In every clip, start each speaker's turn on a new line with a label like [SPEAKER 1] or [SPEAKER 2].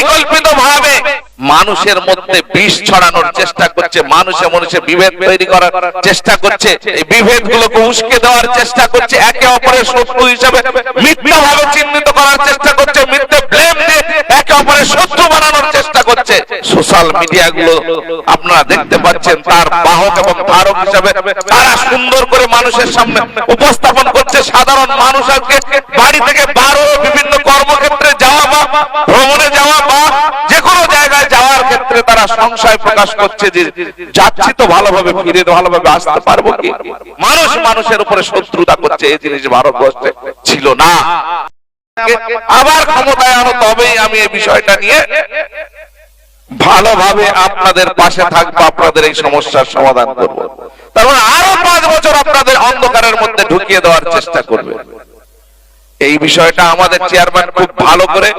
[SPEAKER 1] পরিকল্পিত ভাবে মানুষের মধ্যে বিষ ছড়ানোর চেষ্টা করছে, মানুষে মানুষে বিভেদ তৈরি করার চেষ্টা করছে, এই বিভেদ গুলোকে উস্কে দেওয়ার চেষ্টা করছে, একে অপরের শত্রু হিসেবে মিথ্যা ভাবে চিহ্নিত করার চেষ্টা করছে, মিথ্যে ব্লেম দিয়ে একে অপরের শত্রু বানানোর চেষ্টা করছে। সোশ্যাল মিডিয়া গুলো আপনারা দেখতে পাচ্ছেন, তার বাহক এবং ধারক হিসাবে তারা সুন্দর করে মানুষের সামনে উপস্থাপন করছে। সাধারণ মানুষ আজকে বাড়ি থেকে বারো বিভিন্ন কর্মক্ষেত্রে যাওয়া বা ভ্রমণে যাওয়া বা যে কোনো জায়গায় যাওয়ার ক্ষেত্রে সংশয় প্রকাশ করছে যে যাচ্ছি তো ভালোভাবে, ফিরে ভালোভাবে আসতে পারব কি? মানুষ মানুষের উপরে শত্রুতা করছে, এই জিনিস ভারতবর্ষে ছিল না। আবার ক্ষমতায় আনো, তবেই আমি এই বিষয়টা নিয়ে ভালোভাবে আপনাদের পাশে থাকব, আপনাদের এই সমস্যার সমাধান করব। তার মানে আরও পাঁচ বছর আপনাদের অন্ধকারের মধ্যে ঢুকিয়ে দেওয়ার চেষ্টা করবে। এই বিষয়টা আমাদের চেয়ারম্যান খুব ভালো করে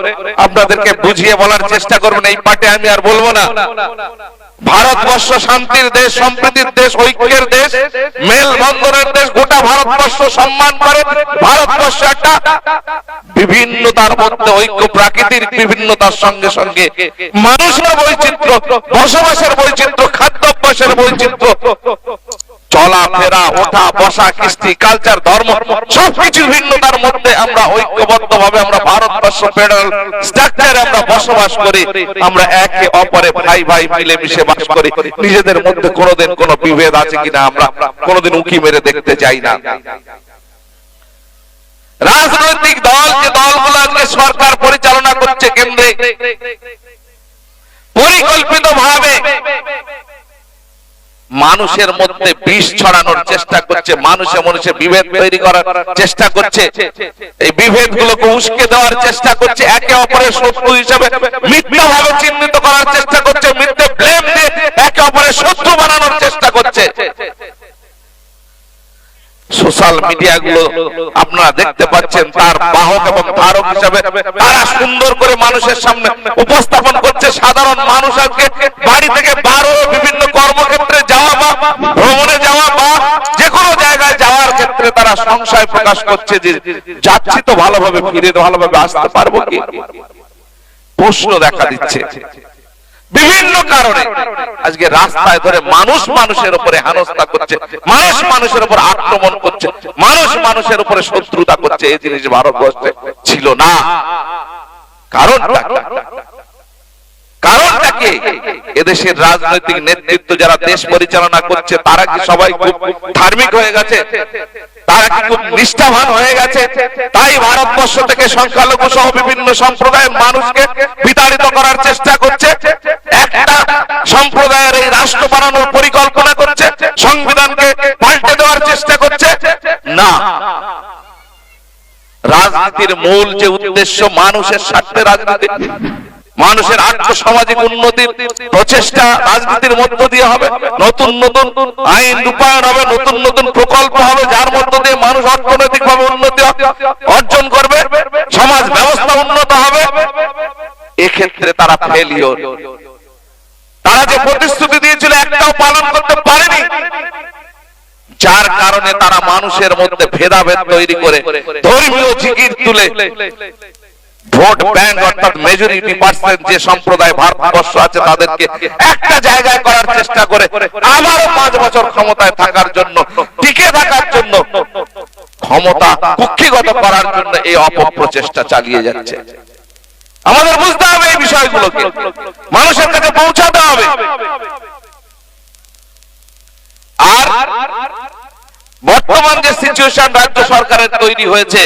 [SPEAKER 1] আপনাদেরকে বুঝিয়ে বলার চেষ্টা করবেন, এই পাটে আমি আর বলব না। ভারতবর্ষ শান্তির দেশ সম্প্রীতির দেশ, ঐক্যের দেশ মেল বন্ধনের দেশ, গোটা ভারতবর্ষ সম্মান করে ভারতবর্ষ একটা বিভিন্নতার মধ্যে ঐক্য প্রাকৃতিক বিভিন্নতার সঙ্গে সঙ্গে। মানুষের বৈচিত্র্য, বসবাসের বৈচিত্র্য, খাদ্যাভ্যাসের বৈচিত্র্য, চলাফেরা ওঠা বসা কৃষ্টি কালচার ধর্ম, সবকিছু ভিন্নতার মধ্যে ভাবে আমরা ভারতবর্ষ ফেডারেল স্ট্রাকচারে আমরা বসবাস করি, আমরা একে অপরে ভাই ভাই মিলে মিশে বাস করি। নিজেদের মধ্যে কোনোদিন কোনো বিভেদ আছে কিনা আমরা কোনোদিন উঁকি মেরে দেখতে যাই না। রাজনৈতিক দল যে দলগুলো সরকার পরিচালনা করছে কেন্দ্রে পরিকল্পিত ভাবে মানুষের মধ্যে বিষ ছড়ানোর চেষ্টা করছে, মানুষে মানুষে বিভেদ তৈরি করার চেষ্টা করছে। এই বিভেদ গুলোকে উস্কে দেওয়ার চেষ্টা করছে, একে অপরের শত্রু হিসেবে মিথ্যা ভাবে চিহ্নিত করার চেষ্টা করছে, মিথ্যে ব্লেম দিয়ে একে অপরের শত্রু বানানোর চেষ্টা করছে। সোশ্যাল মিডিয়া গুলো আপনারা দেখতে পাচ্ছেন, তার বাহক এবং ধারক হিসাবে তারা সুন্দর করে মানুষের সামনে উপস্থাপন করছে, সাধারণ মানুষ আজকে বাড়ি থেকে বারো বিভিন্ন কর্মক্ষেত্রে যাওয়া বা ভ্রমণে যাওয়া বা যে কোনো জায়গায় যাওয়ার ক্ষেত্রে তারা সংশয় প্রকাশ করছে যে যাচ্ছি তো ভালোভাবে, ফিরে ভালোভাবে আসতে পারব কি? প্রশ্ন দেখা দিচ্ছে। বিভিন্ন কারণে আজকে রাস্তায় ধরে মানুষ মানুষের উপরে হেনস্থা করছে, মানুষ মানুষের উপর আক্রমণ করছে, মানুষ মানুষের উপরে শত্রুতা করছে, এই জিনিস ভারতবর্ষে ছিল না। কারণ কারণটা কি এদেশের রাজনৈতিক নেতৃত্ব যারা দেশ পরিচালনা করছে, তারা কি সবাই খুব ধার্মিক হয়ে গেছে? তারা কি খুব নিষ্ঠাবান হয়ে গেছে? তাই ভারতবর্ষ থেকে সংখ্যালঘু সহ বিভিন্ন সম্প্রদায়ের মানুষকে বিতাড়িত করার চেষ্টা করছে। একটা সম্প্রদায়ের এই রাষ্ট্র বানানোর পরিকল্পনা করছে, সংবিধানকে পাল্টে দেওয়ার চেষ্টা করছে। না। রাজনীতির মূল যে উদ্দেশ্য মানুষের স্বার্থে রাজনীতি মানুষের আর্থ সামাজিক উন্নতির প্রচেষ্টা রাজনীতির মধ্য দিয়ে হবে, নতুন নতুন আইন রূপায়ণ হবে, নতুন নতুন প্রকল্প হবে, যার মধ্য দিয়ে মানুষ অর্থনৈতিক ভাবে উন্নতি অর্জন করবে, সমাজ ব্যবস্থা উন্নত হবে। এক্ষেত্রে তারা ফেলিওর তারা যে প্রতিশ্রুতি দিয়েছিল একটাও পালন করতে পারেনি। যার কারণে তারা মানুষের মধ্যে ভেদাভেদ তৈরি করে ধর্মীয় জিকির তুলে ভোট ব্যাংক অর্থাৎ মেজরিটি পার্সেন্ট যে সম্প্রদায় ভারতবর্ষ আছে তাদেরকে একটা জায়গায় করার চেষ্টা করে আবারও পাঁচ বছর ক্ষমতায় থাকার জন্য, টিকে থাকার জন্য, ক্ষমতা কুক্ষিগত করার জন্য এই অপপ্রচেষ্টা চালিয়ে যাচ্ছে। আমাদের বুঝতে হবে এই বিষয়গুলোকে। মানুষের কাছে পৌঁছাতে হবে। আর বর্তমান যে সিচুয়েশন রাজ্য সরকারের তৈরি হয়েছে